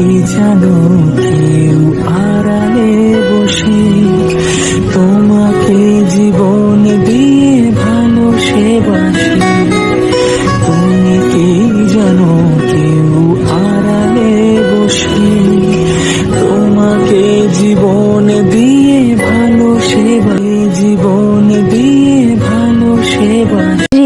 কি জানো কেউ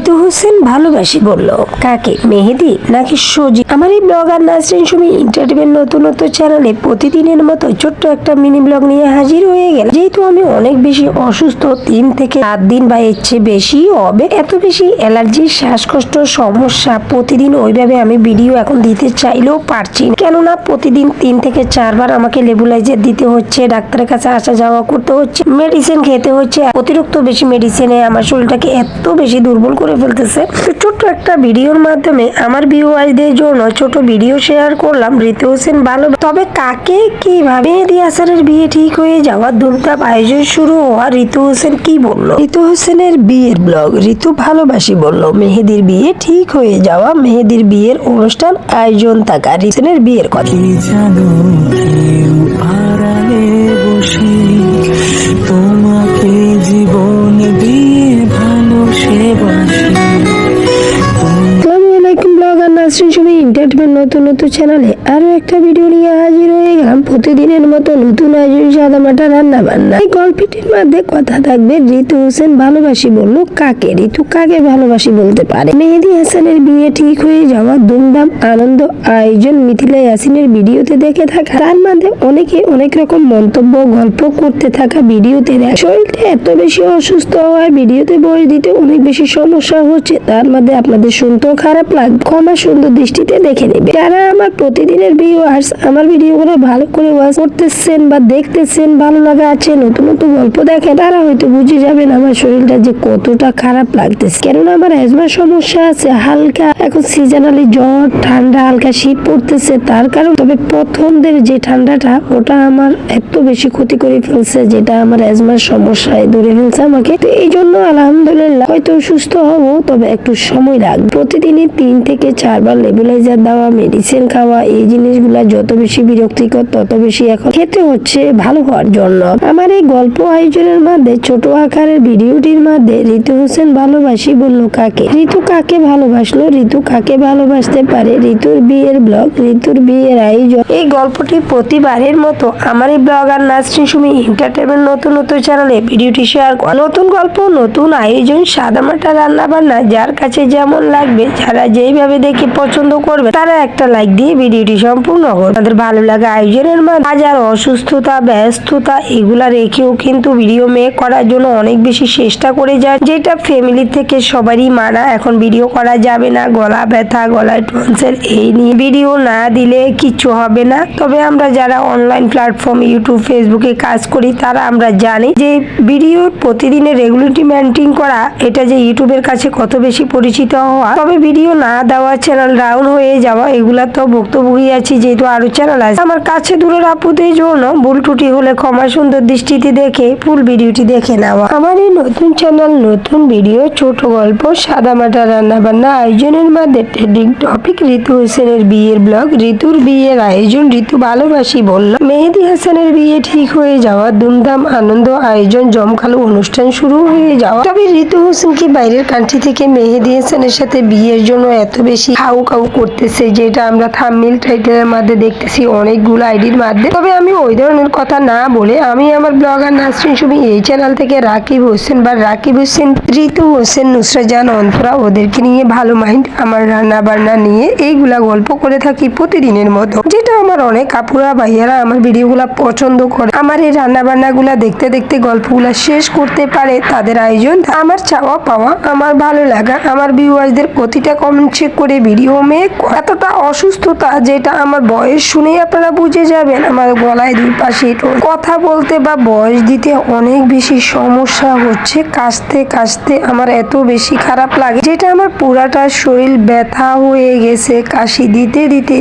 ঋতু হোসেন ভালোবাসি বলল, কাকে? মেহেদি? নাকি সজি? আমার এই ব্লগার নাসরিন সুমি নতুন নতুন চ্যানেলে প্রতিদিনের মতো ছোট্ট একটা মিনি ব্লগ নিয়ে হাজির হয়ে গেল যেহেতু আমি অনেক বেশি অসুস্থ, তিন থেকে সাত দিন বা এর চেয়ে বেশি হবে, এত বেশি অ্যালার্জি শ্বাসকষ্ট, সমস্যা প্রতিদিন ওইভাবে আমি ভিডিও এখন দিতে চাইলেও পারছি না। কেননা প্রতিদিন তিন থেকে চারবার আমাকে লেবুলাইজার দিতে হচ্ছে, ডাক্তারের কাছে আসা যাওয়া করতে হচ্ছে মেডিসিন খেতে হচ্ছে, অতিরিক্ত বেশি মেডিসিনে আমার শরীরটাকে এত বেশি দুর্বল করে ফেলতেছে। তো ছোট্ট একটা ভিডিওর মাধ্যমে আমার ভিউয়ারদের জন্য ছোট ভিডিও শেয়ার করলাম ঋতু হোসেন ভালো। তবে কাকে কীভাবে হাসানের বিয়ে ঠিক হয়ে যাওয়া ধুমধাম আয়োজন শুরু হওয়া ঋতু হোসেন কি বলল? ঋতু হোসেনের বিয়ের ব্লগ ঋতু ভালোবাসি বলল। মেহেদির বিয়ে ঠিক হয়ে যাওয়া মেহেদির বিয়ের অনুষ্ঠান আয়োজন থাকা ঋতুনের বিয়ের কথা। তোমাকে জীবন দিয়ে এন্টারটেনমেন্ট নতুন নতুন চ্যানেলে আরও একটা ভিডিও নিয়ে হাজির হয়ে গেলাম। প্রতিদিনের মতো নতুন আয়োজন সাদা মাটা রান্না বান্না এই গল্পটির মধ্যে কথা থাকবে ঋতু হোসেন ভালোবাসি বলল কাকে? ঋতু কাকে ভালোবাসি বলতে পারে? মেহেদি হাসানের বিয়ে ঠিক হয়ে যাওয়া ধুমধাম আনন্দ আয়োজন মিথিলা ইয়াসিনের ভিডিওতে দেখে থাকা। তার মধ্যে অনেকে অনেক রকম মন্তব্য গল্প করতে থাকা ভিডিওতে দেখ শরীরটা এত বেশি অসুস্থ হওয়ায় ভিডিওতে বয়স দিতে অনেক বেশি সমস্যা হচ্ছে। তার মধ্যে আপনাদের শুনতেও খারাপ লাগবে। ক্ষমা সুন্দর দৃষ্টিতে দেখে নেবে। যারা আমার প্রতিদিনের ভিউয়ার্স আমার ভিডিওগুলো ভালো করে ওয়াচ করতেছেন বা দেখতেছেন ভালো লাগা আছে, নতুন নতুন গল্প দেখেন, তারা হয়তো বুঝে যাবেন আমার শরীরটা যে কতটা খারাপ লাগতেছে। কেননা আমার অ্যাজমার সমস্যা আছে, হালকা, এখন সিজনালি জ্বর, ঠান্ডা, হালকা শীত পড়তেছে, তার কারণ তবে প্রথমদের যে ঠান্ডাটা, ওটা আমার এত বেশি ক্ষতি করে ফেলছে, যেটা আমার অ্যাজমার সমস্যায় ধরে ফেলছে আমাকে। তো এই জন্য আলহামদুলিল্লাহ, হয়তো সুস্থ হব, তবে একটু সময় লাগবে। প্রতিদিনই তিন থেকে চারবার লেবুলাইজার দেওয়া মেডিসিন খাওয়া, এই জিনিসগুলা যত বেশি বিরক্তিকর, তত বেশি এখন খেতে হচ্ছে ভালো হওয়ার জন্য। আমার এই গল্প আয়োজনের মধ্যে, ছোট আকারের ভিডিওটির মধ্যে ঋতু হোসেন ভালোবাসি বলল কাকে? ঋতু কাকে ভালোবাসলো? ঋতু কাকে ভালোবাসতে পারে? ঋতুর বিয়ের ব্লগ, ঋতুর বিয়ের আয়োজন। এই গল্পটি প্রতিবারের মতো আমার এই ব্লগ আর নাসরিন সুমি এন্টারটেনমেন্ট নতুন নতুন চ্যানেলে ভিডিওটি শেয়ার করা নতুন গল্প, নতুন আয়োজন, সাদামাটা রান্না বান্না যার কাছে যেমন লাগবে, যারা যেইভাবে দেখে পছন্দ করবে, তারা একটা লাইক দিয়ে ভিডিওটি সম্পূর্ণ করবে। তাদের ভালো লাগে আয়োজনের মাঝে হাজার অসুস্থতা, ব্যস্ততা, এগুলা রেখেও কিন্তু ভিডিও মেক করার জন্য অনেক বেশি চেষ্টা করে যায়, যেটা ফ্যামিলি থেকে সবারই মানা। এখন ভিডিও করা যাবে না, গলা ব্যথা, গলায় টনসেল এই নিয়ে ভিডিও না দিলে কিচ্ছু হবে না। তবে আমরা যারা অনলাইন প্ল্যাটফর্ম ইউটিউব ফেসবুকে কাজ করি, তারা আমরা জানি যে ভিডিও প্রতিদিনের রেগুলারিটি মেনটেন করা, এটা যে ইউটিউবের কাছে কত বেশি পরিচিত হওয়া, তবে ভিডিও না দেওয়া চ্যানেল ডাউন হয়ে যাওয়া, এগুলা তো ভুক্তভোগী আছি যেহেতু আরও চ্যানেল আছে। আমার কাছে দূরের আপুদের জন্য ভুল ত্রুটি হলে ক্ষমা সুন্দর দৃষ্টিতে দেখে ফুল ভিডিওটি দেখে নেওয়া। আমার এই নতুন চ্যানেল, নতুন ভিডিও, ছোট গল্প সাদামাটা রান্না বান্না আয়োজনের মধ্যে ট্রেন্ডিং টপিক ঋতু হোসেনের বিয়ের ব্লগ, ঋতুর বিয়ের আয়োজন, ঋতু ভালোবাসি বলল। মেহেদি হাসানের বিয়ে ঠিক হয়ে যাওয়া, ধুমধাম আনন্দ আয়োজন, জমকালো অনুষ্ঠান শুরু হয়ে যাওয়া। তবে ঋতু হোসেন কি বাইরের কান্ট্রি থেকে মেহেদি হাসানের সাথে বিয়ের জন্য এত বেশি খাউ খাউ করতেছে যেটা আমরা থামমিল টাইটেলের মধ্যে দেখতেছি, অনেকগুলো আইডির মাধ্যমে তবে আমি ওই ধরনের কথা না বলে আমি আমার ব্লগার নাসরিন সুমি এই চ্যানেল থেকে রাকিব হোসেন বা রাকিব হোসেন ঋতু হোসেন নুসরা জান অন্তরা ওদেরকে নিয়ে ভালো মাইন্ড আমার রান্না বান্না নিয়ে এইগুলা গল্প করে থাকি প্রতিদিনের মতো। যেটা আমার অনেক কাপুরা ভাইয়ারা আমার ভিডিওগুলা পছন্দ করে। আমার এই রান্না বান্নাগুলা দেখতে দেখতে গল্পগুলা শেষ করতে পারে, তাদের আয়োজন, আমার চাওয়া পাওয়া, আমার ভালো লাগা, আমার ভিউয়ার্সদের প্রতিটা কমেন্ট চেক করে ভিডিও মেক এতটা অসুস্থতা যেটা আমার বয়স শুনেই আপনারা বুঝে যাবেন। আমার গলায় দুই পাশে। কথা বলতে বা বয়স দিতে অনেক বেশি সমস্যা হচ্ছে। কাশতে কাশতে আমার এত বেশি খারাপ লাগে। যেটা আমার পুরাটা শরীর ব্যথা হয়ে গেছে। কাশি দিতে দিতে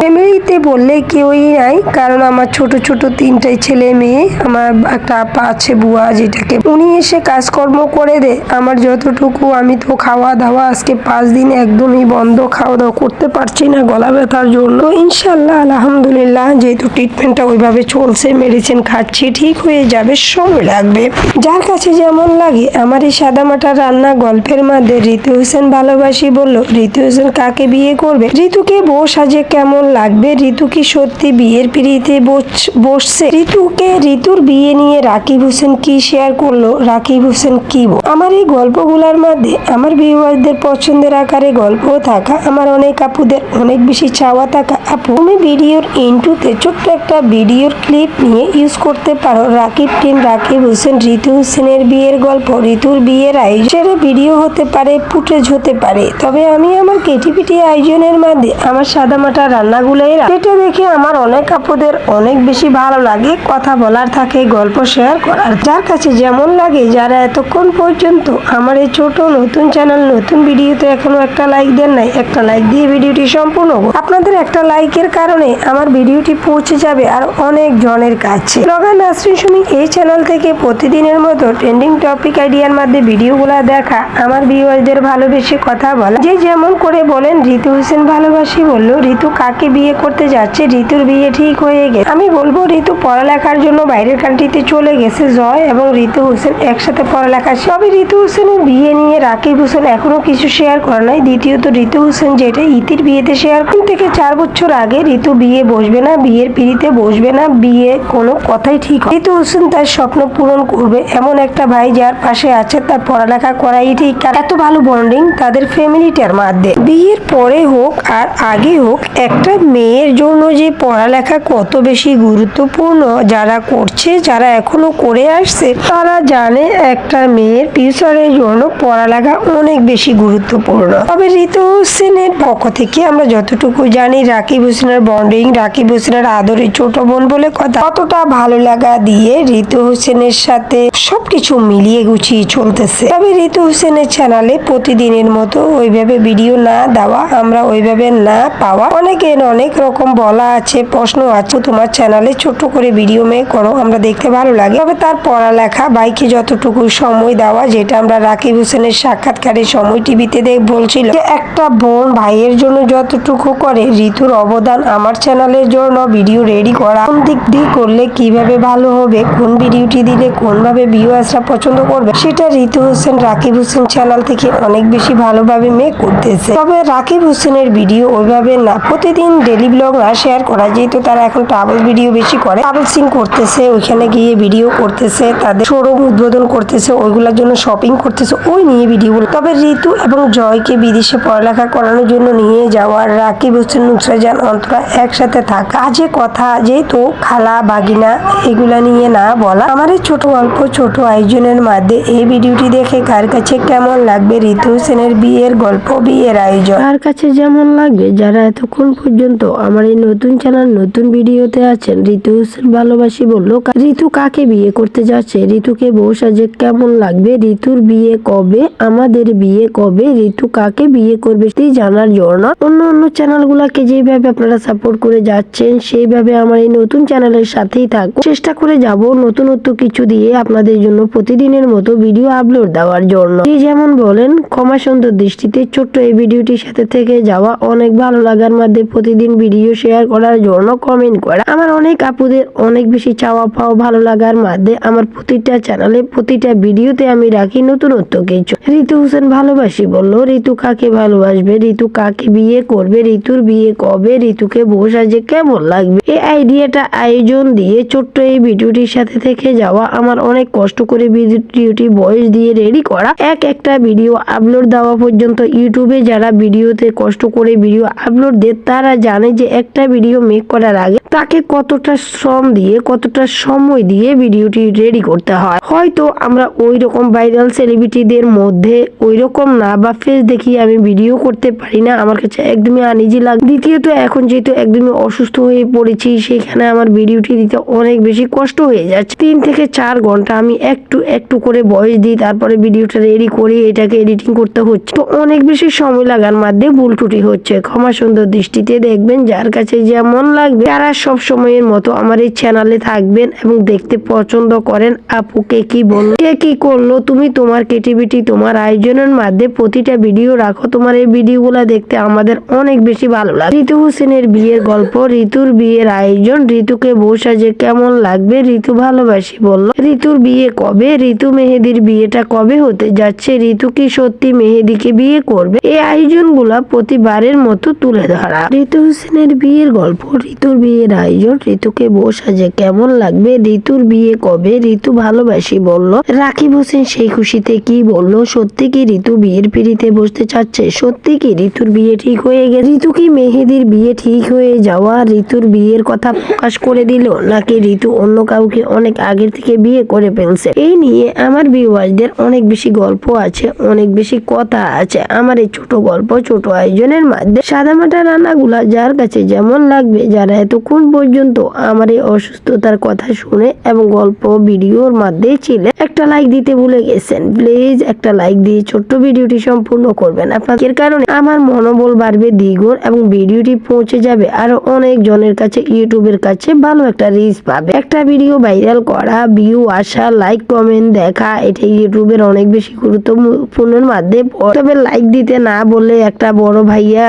ফ্যামিলিতে বললে কেউই নাই। কারণ আমার ছোট ছোট তিনটাই ছেলে মেয়ে, আমার একটা আপা আছে, বুয়া যেটাকে। উনি এসে কাজকর্ম করে দে আমার যতটুকু আমি তো খাওয়া দাওয়া আজকে পাঁচ দিন একদমই বন্ধ খাওয়া দাওয়া করতে পারছি না, গলা ব্যথার জন্য। ইনশাল্লাহ আলহামদুলিল্লাহ, যেহেতু ট্রিটমেন্টটা ওইভাবে চলছে মেডিসিন খাচ্ছি, ঠিক হয়ে যাবে সময় লাগবে। যার কাছে যেমন লাগে আমার এই সাদামাটা রান্না গল্পের মধ্যে ঋতু হোসেন ভালোবাসি বলল, ঋতু হোসেন কাকে বিয়ে করবে? ঋতুকে বউ সাজে কেমন লাগবে? ঋতু কি সত্যি বিয়ের পিড়িতে বস- বসছে? ঋতুকে ঋতুর বিয়ে নিয়ে রাকিব হোসেন কি শেয়ার করল? রাকিব হোসেন কি আমার এই গল্পগুলোর মধ্যে, আমার ভিউয়ারদের পছন্দের আকারে গল্প থাকা, আমার অনেক আপুদের অনেক বেশি চাওয়া থাকা। আপু, তুমি ভিডিওর ইন্টুতে ছোট্ট একটা ভিডিওর ক্লিপ নিয়ে ইউজ করতে পারো। রাকিব টিম রাকিব হোসেন, ঋতু হোসেনের বিয়ের গল্প, ঋতুর বিয়ের আয়োজন ভিডিও হতে পারে, ফুটেজ হতে পারে। তবে আমি আমার কেটিপিটি আয়োজনের মধ্যে আমার সাদামাটা রান্নাগুলোই। সেটা দেখে আমার অনেক আপুদের অনেক বেশি ভালো লাগে কথা বলার থাকে, গল্প শেয়ার করার। যার কাছে যেমন লাগে, যারা এতক্ষণ পর্যন্ত আমার এই ছোট নতুন চ্যানেল নতুন ভিডিওতে এখনও একটা লাইক দেন নাই, একটা লাইক দিয়ে ভিডিওটি সম্পূর্ণ আপনাদের একটা লাইকের কারণে আমার ভিডিওটি পৌঁছে যাবে আর অনেক জনের কাছে। লগা নাসরিন সুমি এই চ্যানেল থেকে প্রতিদিনের মতো ট্রেন্ডিং টপিক আইডিয়ার মধ্যে ভিডিওগুলো দেখা, আমার ভিউয়ারদের ভালোবেসে কথা বলা। যে যেমন করে বলেন, ঋতু হোসেন ভালোবাসি বলল, ঋতু কাকে বিয়ে করতে যাচ্ছে? ঋতুর বিয়ে ঠিক হয়ে গেছে। আমি বলব, ঋতু পড়ালেখার জন্য বাইরের কান্ট্রিতে চলে গেছে জয় এবং ঋতু হোসেন একসাথে পড়ালেখা। তবে ঋতু হোসেনের বিয়ে নিয়ে রাকিব হোসেন এখনও কিছু শেয়ার করে নাই। দ্বিতীয়ত, ঋতু হোসেন যেটা ইতির বিয়েতে শেয়ার তিন থেকে চার বছর আগে ঋতু বিয়ে বসবে না, বিয়ের পিড়িতে বসবে না, বিয়ে কোনো কথাই ঠিক ঋতু হোসেন তার স্বপ্ন পূরণ করবে এমন একটা ভাই যার পাশে আছে, তার পড়ালেখা করাই ঠিক। এত ভালো বন্ডিং তাদের ফ্যামিলিটার মধ্যে বিয়ের পরে হোক আর আগে হোক, একটা মেয়ের জন্য যে পড়ালেখা কত বেশি গুরুত্বপূর্ণ যারা করছে, যারা এখনও করে আসছে, তারা জানে একটা মেয়ের ফিউচারের জন্য পড়ালেখা অনেক বেশি গুরুত্বপূর্ণ। তবে ঋতু হোসেনের পক্ষ থেকে আমরা যতটুকু জানি, রাকিব হোসেনের বন্ডিং রাকিব হোসেনের আদরের ছোট বোন বলে কথা। কতটা ভালো লাগা দিয়ে ঋতু হোসেনের সাথে সবকিছু মিলিয়ে গুছিয়ে চলতেছে। তবে ঋতু হোসেনের চ্যানেলে প্রতিদিনের মতো ওইভাবে ভিডিও না দেওয়া, আমরা ওইভাবে না পাওয়া। অনেকের অনেক রকম বলা আছে, প্রশ্ন আছে, তোমার চ্যানেলে ছোট করে ভিডিও মেয়ে করো, আমরা দেখতে ভালো লাগে। তবে তার পড়ালেখা, বাইকে যতটুকু সময় দেওয়া, যেটা আমরা রাকিব হোসেনের সাক্ষাৎকারে সময় টিভিতে দেখ বলছিল, যে একটা বোন ভাইয়ের জন্য যতটুকু করে ঋতুর অবদান আমার চ্যানেলের জন্য ভিডিও রেডি করা, কোন দিক দিয়ে করলে কীভাবে ভালো হবে, কোন ভিডিওটি দিলে কোনভাবে ভিউয়ার্সরা পছন্দ করবে, সেটা ঋতু হোসেন, রাকিব হোসেন চ্যানেল থেকে অনেক বেশি ভালোভাবে মেক করতেছে। তবে রাকিব হোসেনের ভিডিও ওইভাবে না, প্রতিদিন ডেলি ব্লগ না শেয়ার করা, যেহেতু তারা এখন ট্রাভেল ভিডিও বেশি করে ট্রাভেল সিং করতেছে, ওইখানে গিয়ে ভিডিও করতেছে, তাদের শোরুম উদ্বোধন করতেছে, ওইগুলোর জন্য শপিং করতেছে, ওই নিয়ে ভিডিও তবে ঋতু এবং জয়কে বিদেশে পড়ালেখা করানোর জন্য নিয়ে যাওয়ার রাকিব হোসেন নুসরাজান অন্তরা একসাথে থাক কাজে কথা যেহেতু খালা, বাগিনা, এগুলা নিয়ে না বলা। আমার এই ছোট গল্প ছোট আয়োজনের মধ্যে এই ভিডিওটি দেখে কার কাছে কেমন লাগবে? ঋতু হোসেনের বিয়ের গল্প, বিয়ের আয়োজন। কার কাছে যেমন লাগবে? যারা এতক্ষণ পর্যন্ত আমার এই নতুন চ্যানেল, নতুন ভিডিওতে আছেন, ঋতু হোসেন ভালোবাসি বলল ঋতু কাকে বিয়ে করতে যাচ্ছে? ঋতুকে বউ সাজে কেমন লাগবে? ঋতুর বিয়ে কবে? আমাদের বিয়ে কবে? ঋতু কাকে বিয়ে করবে? সেই জানার জন্য অন্য অন্য চ্যানেলগুলোকে যেভাবে আপনারা সাপোর্ট করে যাচ্ছেন, সেইভাবে আমার এই নতুন চ্যানেলের সাথেই থাকুন। চেষ্টা করে যাব নতুনত্ব কিছু দিয়ে আপনাদের জন্য প্রতিদিনের মতো ভিডিও আপলোড দেওয়ার জন্য। যে যেমন বলেন ক্ষমা সুন্দর দৃষ্টিতে ছোট্ট এই ভিডিওটির সাথে থেকে যাওয়া অনেক ভালো লাগার মধ্যে প্রতিদিন ভিডিও শেয়ার করার জন্য কমেন্ট করা। আমার অনেক আপুদের অনেক বেশি চাওয়া পাওয়া ভালো লাগার মধ্যে আমার প্রতিটা চ্যানেলে প্রতিটা ভিডিওতে আমি রাখি নতুনত্ব কিছু। ঋতু হোসেন ভালোবাসি বলল, ঋতু কাকে ভালোবাসবে? ঋতু কাকে বিয়ে করবে, ঋতুর বিয়ে কবে, ঋতুকে বউ যে কেমন লাগবে? এই আইডিয়াটা আয়োজন দিয়ে ছোট্ট এই ভিডিওটির সাথে থেকে যাওয়া আমার অনেক কষ্ট করে ভিডিওটি বয়স দিয়ে রেডি করা। এক একটা ভিডিও আপলোড দেওয়া পর্যন্ত ইউটিউবে যারা ভিডিওতে কষ্ট করে ভিডিও আপলোড দেয়, তারা জানে যে একটা ভিডিও মেক করার আগে তাকে কতটা শ্রম দিয়ে, কতটা সময় দিয়ে ভিডিওটি রেডি করতে হয়। হয়তো আমরা ওই রকম ভাইরাল সেলিব্রিটিদের মধ্যে ওই রকম না বা ফেস দেখিয়ে আমি ভিডিও করতে পারি না, আমার কাছে একদমই আনিজি লাগে দ্বিতীয়ত এখন যেহেতু একদমই অসুস্থ হয়ে পড়েছি, সেখানে আমার ভিডিওটি দিতে অনেক বেশি কষ্ট হয়ে যাচ্ছে। তিন থেকে চার ঘণ্টা আমি একটু একটু করে বয়স দিই, তারপরে ভিডিওটা রেডি করি, এটাকে এডিটিং করতে হচ্ছে। তো অনেক বেশি সময় লাগার মধ্যে ভুল হচ্ছে। ক্ষমা সুন্দর দৃষ্টিতে দেখবেন, যার কাছে যেমন লাগবে, তারা সব সময়ের মতো আমার এই চ্যানেলে থাকবেন এবং দেখতে পছন্দ করেন। আপু, কে কি বলল? কে কি করল? তুমি তোমার ক্রিয়েটিভিটি তোমার আয়োজনের মাধ্যমে প্রতিটা ভিডিও রাখো। তোমার এই ভিডিওগুলো দেখতে আমাদের আমাদের অনেক বেশি ভালো লাগে। ঋতু হোসেনের বিয়ের গল্প, ঋতুর বিয়ের আয়োজন, ঋতুকে বউ সাজে কেমন লাগবে, ঋতু ভালোবাসি বলল। ঋতুর বিয়ে কবে? ঋতু মেহেদির বিয়েটা কবে হতে যাচ্ছে? ঋতু কি সত্যি মেহেদিকে বিয়ে করবে? এই আয়োজন আয়োজনগুলা প্রতিবারের মতো তুলে ধরা। ঋতু হোসেনের বিয়ের গল্প, ঋতুর বিয়ের আয়োজন, ঋতুকে বউ সাজে কেমন লাগবে, ঋতুর বিয়ে কবে? ঋতু ভালোবাসি বলল। রাকিব হোসেন সেই খুশিতে কি বলল? সত্যি কি ঋতু বিয়ের পিড়িতে বসতে চাচ্ছে? সত্যি কি ঋতুর বিয়ে ঠিক হয়ে গেছে। ঋতু কি মেহেদির বিয়ে ঠিক হয়ে যাওয়া ঋতুর বিয়ের কথা প্রকাশ করে দিল, নাকি ঋতু অন্য কাউকে অনেক আগের থেকে বিয়ে করে ফেলছে? এই নিয়ে আমার ভিউয়ার্সদের অনেক বেশি গল্প আছে, অনেক বেশি কথা আছে। আমার এই ছোট গল্প, ছোট আয়োজনের মাধ্যমে সাদামাটা রান্নাগুলা যার কাছে যেমন লাগবে, যারা এতক্ষণ পর্যন্ত আমার এই অসুস্থতার কথা শুনে এবং গল্প ভিডিওর মাধ্যমে ছিলেন, একটা লাইক দিতে ভুলে গেছেন। প্লিজ একটা লাইক দিয়ে ছোট্ট ভিডিওটি সম্পূর্ণ করবেন। আপনাদের কারণে আমার মনোবল বাড়বে দ্বিগুণ এবং ভিডিওটি পৌঁছে যাবে আরও অনেক জনের কাছে, ইউটিউবের কাছে ভালো একটা রিচ পাবে। একটা ভিডিও ভাইরাল করা ভিউ আসা লাইক কমেন্ট দেখা, এটা ইউটিউবের অনেক বেশি গুরুত্বপূর্ণের মাধ্যমে। তবে লাইক দিতে না বললে একটা বড় ভাইয়া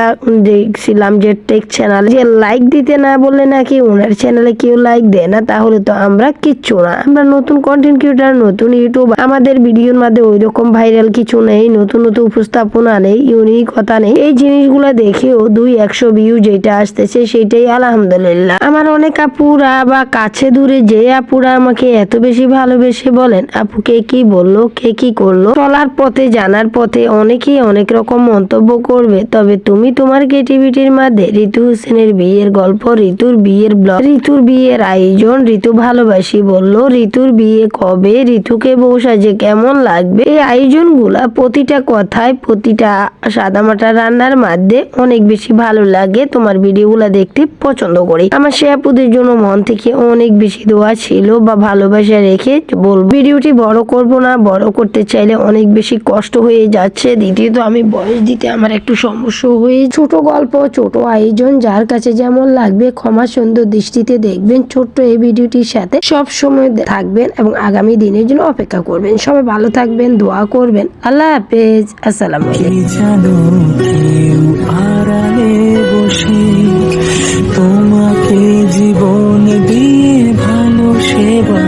দেখছিলাম যে টেক চ্যানেল যে লাইক দিতে না বললে নাকি ওনার চ্যানেলে কেউ লাইক দেয় না, তাহলে তো আমরা কিচ্ছু না। আমরা নতুন কন্টেন্ট ক্রিয়েটার নতুন ইউটিউব আমাদের ভিডিওর মধ্যে ওই রকম ভাইরাল কিছু নেই, নতুন নতুন উপস্থাপনা নেই ইউনিক কথা নেই। এই জিনিসগুলো দেখেও দুই একশো ভিউ যেটা আসতেছে সেটাই আলহামদুলিল্লাহ। আমার অনেক আপুরা বা কাছে দূরে যে আপুরা আমাকে এত বেশি ভালোবেসে বলেন, আপু, কে কি বলল? কে কি করল? চলার পথে, জানার পথে অনেকেই অনেক রকম মন্তব্য করবে। তবে তুমি তোমার ক্রিয়েটিভিটির মধ্যে ঋতু হোসেনের বিয়ের গল্প, ঋতুর বিয়ের ব্লগ ঋতুর বিয়ের আয়োজন, ঋতু ভালোবাসি বলল, ঋতুর বিয়ে কবে, ঋতুকে বউ সাজে কেমন লাগবে? এই আয়োজনগুলা প্রতিটা কথায় প্রতিটা সাদামাটা রান্নার মধ্যে অনেক বেশি ভালো লাগে তোমার ভিডিওগুলা দেখতে পছন্দ করি। আমার সে আপুদের জন্য মন থেকে অনেক বেশি দোয়া ছিল বা ভালোবাসা রেখে বল ভিডিওটি বড় করব না, বড় করতে চাইলে অনেক বেশি কষ্ট হয়ে যাচ্ছে। দ্বিতীয়ত আমি বয়স দিতে আমার একটু সমস্যা হয়ে ছোট গল্প, ছোট আয়োজন, যার কাছে যেমন লাগবে ক্ষমা সুন্দর দৃষ্টিতে দেখবেন। ছোট্ট এই ভিডিওটির সাথে সব সময় থাকবেন এবং আগামী দিনের জন্য অপেক্ষা করবেন। সবাই ভালো থাকবেন, দোয়া করবেন। আল্লাহ হাফেজ। আসসালামু আলাইকুম। আড়ালে বসে তোমাকে জীবন দিয়ে ভালো সেবা